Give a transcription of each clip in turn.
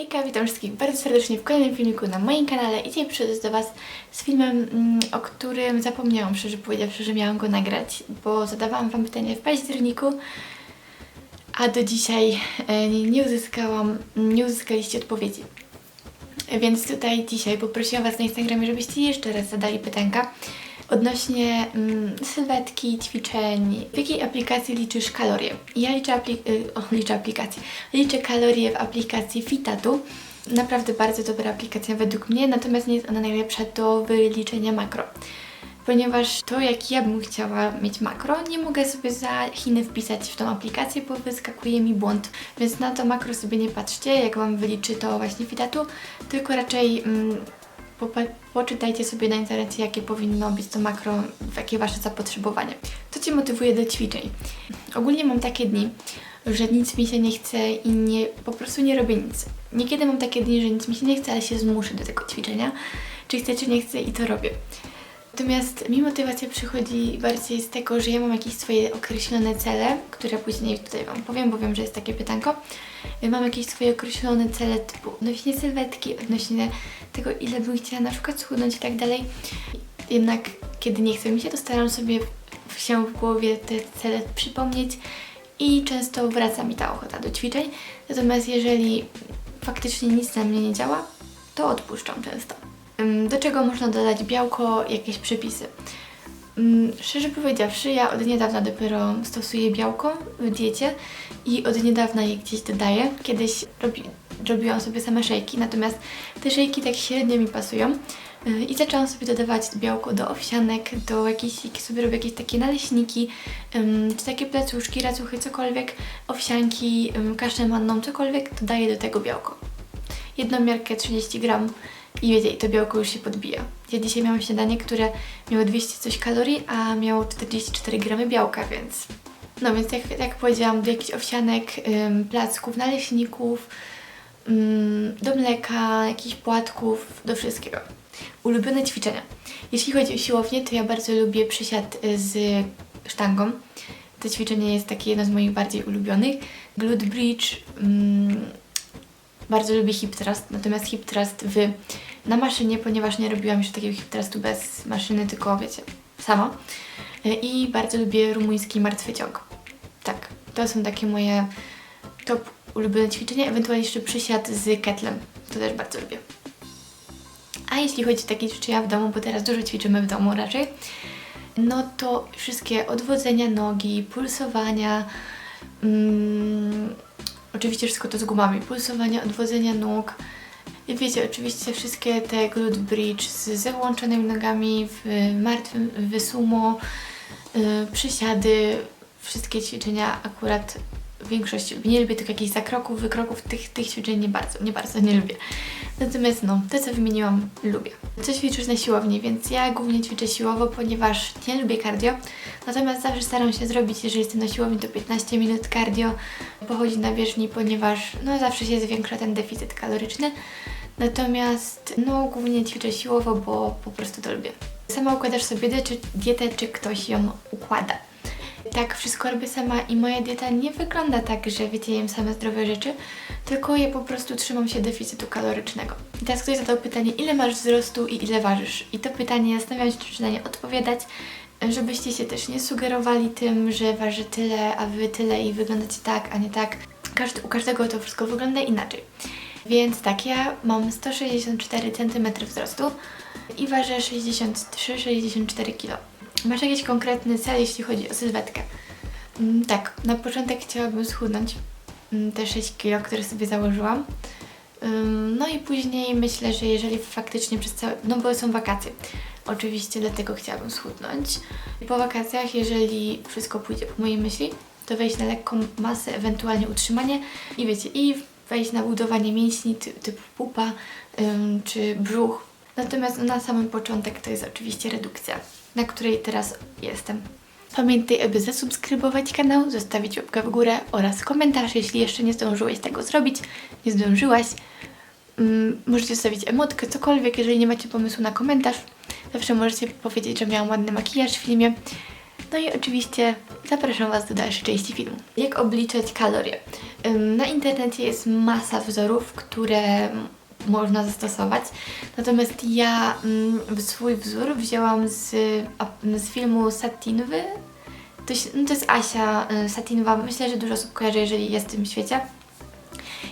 Hejka, witam wszystkich bardzo serdecznie w kolejnym filmiku na moim kanale i dzisiaj przychodzę do Was z filmem, mm, o którym zapomniałam, szczerze powiedziawszy, że miałam go nagrać, bo zadawałam Wam pytanie w październiku, a do dzisiaj e, nie nie uzyskałam, nie uzyskaliście odpowiedzi. Więc tutaj dzisiaj poprosiłam Was na Instagramie, żebyście jeszcze raz zadali pytanka odnośnie mm, sylwetki, ćwiczeń. W jakiej aplikacji liczysz kalorie? Ja liczę, apli- y, o, liczę aplikację. Liczę kalorie w aplikacji Fitatu. Naprawdę bardzo dobra aplikacja według mnie, natomiast nie jest ona najlepsza do wyliczenia makro. Ponieważ to, jak ja bym chciała mieć makro, nie mogę sobie za Chiny wpisać w tą aplikację, bo wyskakuje mi błąd. Więc na to makro sobie nie patrzcie, jak Wam wyliczy to właśnie Fitatu, tylko raczej mm, poczytajcie sobie na internecie, jakie powinno być to makro, jakie Wasze zapotrzebowanie. To Cię motywuje do ćwiczeń. Ogólnie mam takie dni, że nic mi się nie chce i nie, po prostu nie robię nic. Niekiedy mam takie dni, że nic mi się nie chce, ale się zmuszę do tego ćwiczenia. Czy chcę, czy nie chcę i to robię. Natomiast mi motywacja przychodzi bardziej z tego, że ja mam jakieś swoje określone cele, które później tutaj Wam powiem, bo wiem, że jest takie pytanko. Mam jakieś swoje określone cele typu odnośnie sylwetki, odnośnie tego, ile bym chciała na przykład schudnąć i tak dalej. Jednak kiedy nie chce mi się, to staram sobie się w głowie te cele przypomnieć i często wraca mi ta ochota do ćwiczeń. Natomiast jeżeli faktycznie nic na mnie nie działa, to odpuszczam często. Do czego można dodać białko, jakieś przepisy? Szczerze powiedziawszy, ja od niedawna dopiero stosuję białko w diecie i od niedawna je gdzieś dodaję. Kiedyś robi, robiłam sobie same szejki, natomiast te szejki tak średnio mi pasują. Yy, I zaczęłam sobie dodawać białko do owsianek, do jakichś, jak sobie robię jakieś takie naleśniki, czy takie placuszki, racuchy, cokolwiek, owsianki, kaszę manną, cokolwiek, dodaję do tego białko jedną miarkę 30 gram i wiecie, to białko już się podbija. Ja dzisiaj miałam śniadanie, które miało 200 coś kalorii, a miało 44 gramy białka, więc... No więc jak, jak powiedziałam, do jakichś owsianek, ym, placków, naleśników, ym, do mleka, jakichś płatków, do wszystkiego. Ulubione ćwiczenia. Jeśli chodzi o siłownię, to ja bardzo lubię przysiad y, z sztangą. To ćwiczenie jest takie jedno z moich bardziej ulubionych. Glute bridge, ym, bardzo lubię hip thrust, natomiast hip thrust w, na maszynie, ponieważ nie robiłam jeszcze takiego hip thrustu bez maszyny, tylko wiecie, sama. Y, I bardzo lubię rumuński martwy ciąg. Tak, to są takie moje top ulubione ćwiczenia, ewentualnie jeszcze przysiad z ketlem, to też bardzo lubię. A jeśli chodzi o takie ćwiczenia w domu, bo teraz dużo ćwiczymy w domu raczej, no to wszystkie odwodzenia nogi, pulsowania, mm, oczywiście wszystko to z gumami, pulsowania, odwodzenia nóg. I wiecie, oczywiście wszystkie te glute bridge z załączonymi nogami w martwym, w sumo, yy, przysiady, wszystkie ćwiczenia akurat w większości lubię. Nie lubię tylko jakichś zakroków, wykroków, tych, tych ćwiczeń nie bardzo, nie bardzo nie lubię. Natomiast no, to co wymieniłam, lubię. Co ćwiczysz na siłowni, więc ja głównie ćwiczę siłowo, ponieważ nie lubię cardio. Natomiast zawsze staram się zrobić, jeżeli jestem na siłowni, to 15 minut cardio, pochodzić na bieżni, ponieważ no zawsze się zwiększa ten deficyt kaloryczny. Natomiast no głównie ćwiczę siłowo, bo po prostu to lubię. Sama układasz sobie czy, dietę, czy ktoś ją układa. Tak, wszystko robię sama i moja dieta nie wygląda tak, że wiecie, jem same zdrowe rzeczy, tylko ja po prostu trzymam się deficytu kalorycznego. I teraz ktoś zadał pytanie, ile masz wzrostu i ile ważysz? I to pytanie zastanawiam się, czy na nie odpowiadać, żebyście się też nie sugerowali tym, że waży tyle, a wy tyle i wyglądacie tak, a nie tak. Każdy, u każdego to wszystko wygląda inaczej. Więc tak, ja mam 164 cm wzrostu i ważę 63-64 kg. Masz jakiś konkretny cel, jeśli chodzi o sylwetkę? Mm, tak, na początek chciałabym schudnąć mm, te 6 kg, które sobie założyłam. Ym, No i później myślę, że jeżeli faktycznie przez całe... No bo są wakacje. Oczywiście dlatego chciałabym schudnąć. Po wakacjach, jeżeli wszystko pójdzie po mojej myśli, to wejść na lekką masę, ewentualnie utrzymanie i wiecie, i wejść na budowanie mięśni ty, typu pupa ym, czy brzuch. Natomiast na samym początek to jest oczywiście redukcja, na której teraz jestem. Pamiętaj, aby zasubskrybować kanał, zostawić łapkę w górę oraz komentarz, jeśli jeszcze nie zdążyłeś tego zrobić, nie zdążyłaś. Mm, możecie zostawić emotkę, cokolwiek, jeżeli nie macie pomysłu na komentarz. Zawsze możecie powiedzieć, że miałam ładny makijaż w filmie. No i oczywiście zapraszam Was do dalszej części filmu. Jak obliczać kalorie? Na internecie jest masa wzorów, które można zastosować. Natomiast ja mm, swój wzór wzięłam z, z filmu Satinwy. To, no to jest Asia y, Satinwa. Myślę, że dużo osób kojarzy, jeżeli jest w tym świecie.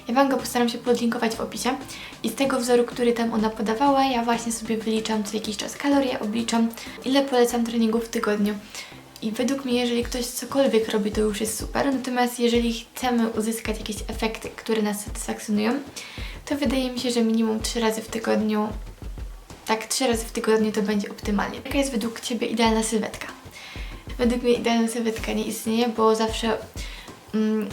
Ja Wam go postaram się podlinkować w opisie. I z tego wzoru, który tam ona podawała, ja właśnie sobie wyliczam co jakiś czas kalorie, obliczam ile polecam treningów w tygodniu. I według mnie, jeżeli ktoś cokolwiek robi, to już jest super. Natomiast jeżeli chcemy uzyskać jakieś efekty, które nas satysfakcjonują, to wydaje mi się, że minimum 3 razy w tygodniu, tak 3 razy w tygodniu to będzie optymalnie. Jaka jest według Ciebie idealna sylwetka? Według mnie idealna sylwetka nie istnieje, bo zawsze mm,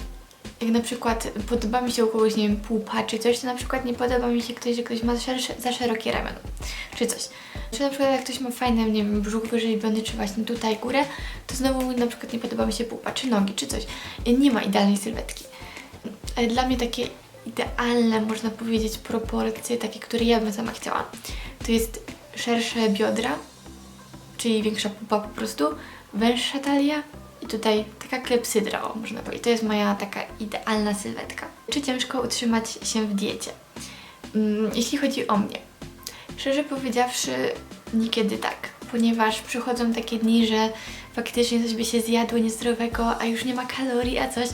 jak na przykład podoba mi się u kogoś, nie wiem, pupa czy coś, to na przykład nie podoba mi się ktoś, że ktoś ma za szerokie ramiona, czy coś. Czy na przykład jak ktoś ma fajny, nie wiem, brzuch wyrzeźbiony, czy właśnie tutaj górę, to znowu na przykład nie podoba mi się pupa, czy nogi, czy coś. Nie ma idealnej sylwetki. Dla mnie takie idealne, można powiedzieć, proporcje, takie, które ja bym sama chciała, to jest szersze biodra, czyli większa pupa po prostu, węższa talia i tutaj taka klepsydra, o, można powiedzieć. To jest moja taka idealna sylwetka. Czy ciężko utrzymać się w diecie? Mm, jeśli chodzi o mnie, szczerze powiedziawszy, niekiedy tak, ponieważ przychodzą takie dni, że faktycznie coś by się zjadło niezdrowego, a już nie ma kalorii, a coś.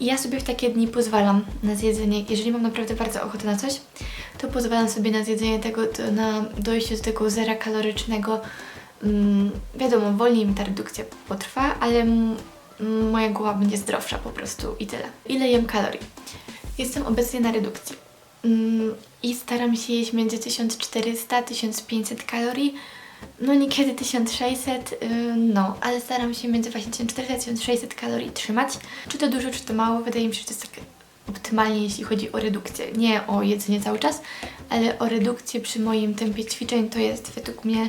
I ja sobie w takie dni pozwalam na zjedzenie. Jeżeli mam naprawdę bardzo ochotę na coś, to pozwalam sobie na zjedzenie tego, na dojście do tego zera kalorycznego. Mm, wiadomo, wolniej mi ta redukcja potrwa, ale moja głowa będzie zdrowsza po prostu i tyle. Ile jem kalorii? Jestem obecnie na redukcji. Mm, I staram się jeść między 1400-1500 kalorii. No niekiedy 1600, yy, no, ale staram się między właśnie 1400-1600 kalorii trzymać. Czy to dużo, czy to mało? Wydaje mi się, że to jest tak optymalnie, jeśli chodzi o redukcję. Nie o jedzenie cały czas, ale o redukcję przy moim tempie ćwiczeń to jest według mnie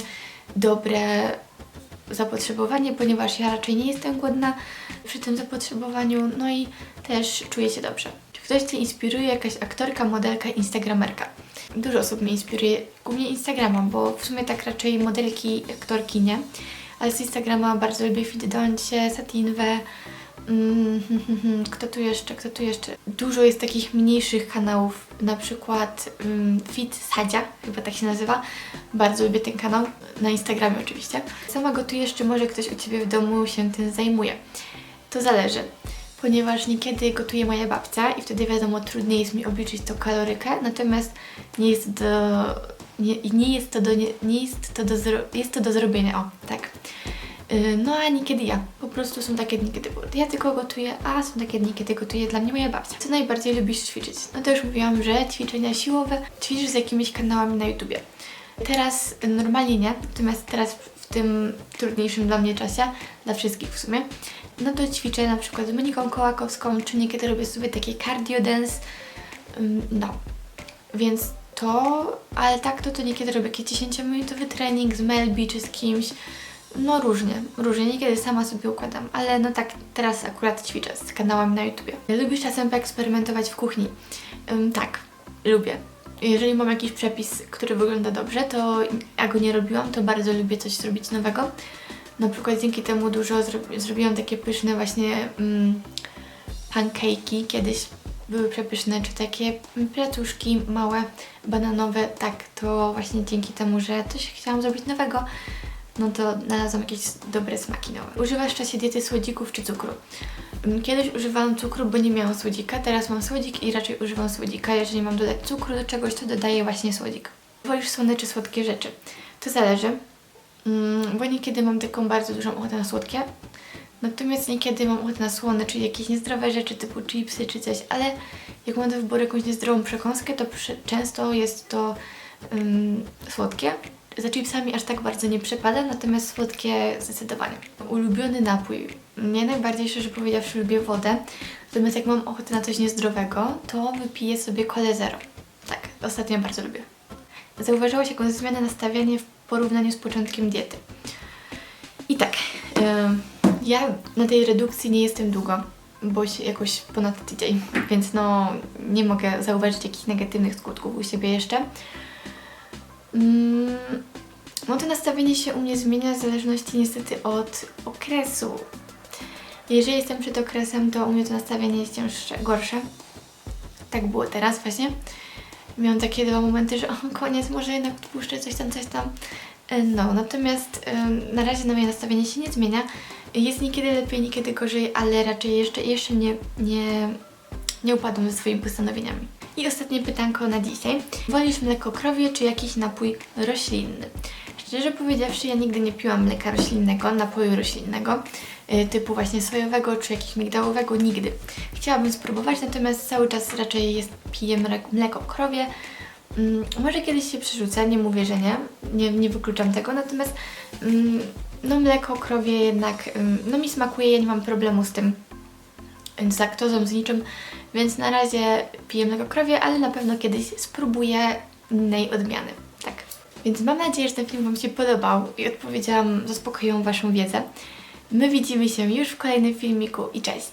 dobre zapotrzebowanie, ponieważ ja raczej nie jestem głodna przy tym zapotrzebowaniu, no i też czuję się dobrze. Czy ktoś Cię inspiruje, jakaś aktorka, modelka, instagramerka? Dużo osób mnie inspiruje, głównie Instagrama, bo w sumie tak raczej modelki, aktorki nie, ale z Instagrama bardzo lubię Fit Doncie, Satinwę, Mm. Kto tu jeszcze? Kto tu jeszcze? Dużo jest takich mniejszych kanałów, na przykład um, Fit Sadzia, chyba tak się nazywa. Bardzo lubię ten kanał, na Instagramie oczywiście. Sama gotujesz, czy może ktoś u Ciebie w domu się tym zajmuje? To zależy, ponieważ niekiedy gotuje moja babcia i wtedy wiadomo, trudniej jest mi obliczyć tą kalorykę, natomiast nie jest do... Nie, nie jest to do, nie, nie jest to do, zro, jest to do zrobienia, o, tak. Yy, No a niekiedy ja. Po prostu są takie dni, kiedy ja tylko gotuję, a są takie dni, kiedy gotuje dla mnie moja babcia. Co najbardziej lubisz ćwiczyć? No to już mówiłam, że ćwiczenia siłowe ćwiczysz z jakimiś kanałami na YouTubie. Teraz y, normalnie nie, natomiast teraz w tym trudniejszym dla mnie czasie, dla wszystkich w sumie, no to ćwiczę na przykład z Moniką Kołakowską, czy niekiedy robię sobie takie cardio dance, Ym, no. Więc to, ale tak to, to niekiedy robię jakiś 10-minutowy trening z Melbi czy z kimś, no różnie, różnie, niekiedy sama sobie układam, ale no tak teraz akurat ćwiczę z kanałami na YouTubie. Lubisz czasem poeksperymentować w kuchni? Ym, tak, lubię. Jeżeli mam jakiś przepis, który wygląda dobrze, to ja go nie robiłam, to bardzo lubię coś zrobić nowego. Na przykład dzięki temu dużo zro- zrobiłam takie pyszne właśnie mm, pancake'i kiedyś. Były przepyszne, czy takie placuszki małe, bananowe, tak, to właśnie dzięki temu, że coś chciałam zrobić nowego, no to znalazłam jakieś dobre smaki nowe. Używasz w czasie diety słodzików czy cukru? Mm, Kiedyś używałam cukru, bo nie miałam słodzika, teraz mam słodzik i raczej używam słodzika. Jeżeli mam dodać cukru do czegoś, to dodaję właśnie słodzik. Wolisz słone czy słodkie rzeczy? To zależy, bo niekiedy mam taką bardzo dużą ochotę na słodkie, natomiast niekiedy mam ochotę na słone, czyli jakieś niezdrowe rzeczy typu chipsy czy coś, ale jak mam do wyboru jakąś niezdrową przekąskę, to często jest to ym, słodkie. Za chipsami aż tak bardzo nie przepadam, natomiast słodkie zdecydowanie. Ulubiony napój. Mnie najbardziej, szczerze powiedziawszy, lubię wodę. Natomiast jak mam ochotę na coś niezdrowego, to wypiję sobie kole zero. Tak, ostatnio bardzo lubię. Zauważyłaś jakąś zmianę nastawienia w porównaniu z początkiem diety. I tak, ja na tej redukcji nie jestem długo, bo jakoś ponad tydzień, więc no nie mogę zauważyć jakichś negatywnych skutków u siebie jeszcze. Mm, No to nastawienie się u mnie zmienia w zależności niestety od okresu. Jeżeli jestem przed okresem, to u mnie to nastawienie jest cięższe, gorsze. Tak było teraz właśnie. Miałam takie dwa momenty, że o, koniec, może jednak puszczę coś tam, coś tam. E, No, natomiast na razie na moje nastawienie się nie zmienia. Jest niekiedy lepiej, niekiedy gorzej, ale raczej jeszcze, jeszcze nie, nie, nie upadłam ze swoimi postanowieniami. I ostatnie pytanko na dzisiaj. Wolisz mleko krowie czy jakiś napój roślinny? Szczerze powiedziawszy, ja nigdy nie piłam mleka roślinnego, napoju roślinnego, y, typu właśnie sojowego czy jakiegoś migdałowego, nigdy. Chciałabym spróbować, natomiast cały czas raczej jest, piję mleko, krowie. Mm, może kiedyś się przerzucę, nie mówię, że nie, nie, nie wykluczam tego, natomiast mm, no mleko krowie jednak, ym, no mi smakuje, ja nie mam problemu z tym, z laktozą, z niczym, więc na razie piję mleko krowie, ale na pewno kiedyś spróbuję innej odmiany. Więc mam nadzieję, że ten film Wam się podobał i odpowiedziałam, zaspokoiłam Waszą wiedzę. My widzimy się już w kolejnym filmiku i cześć!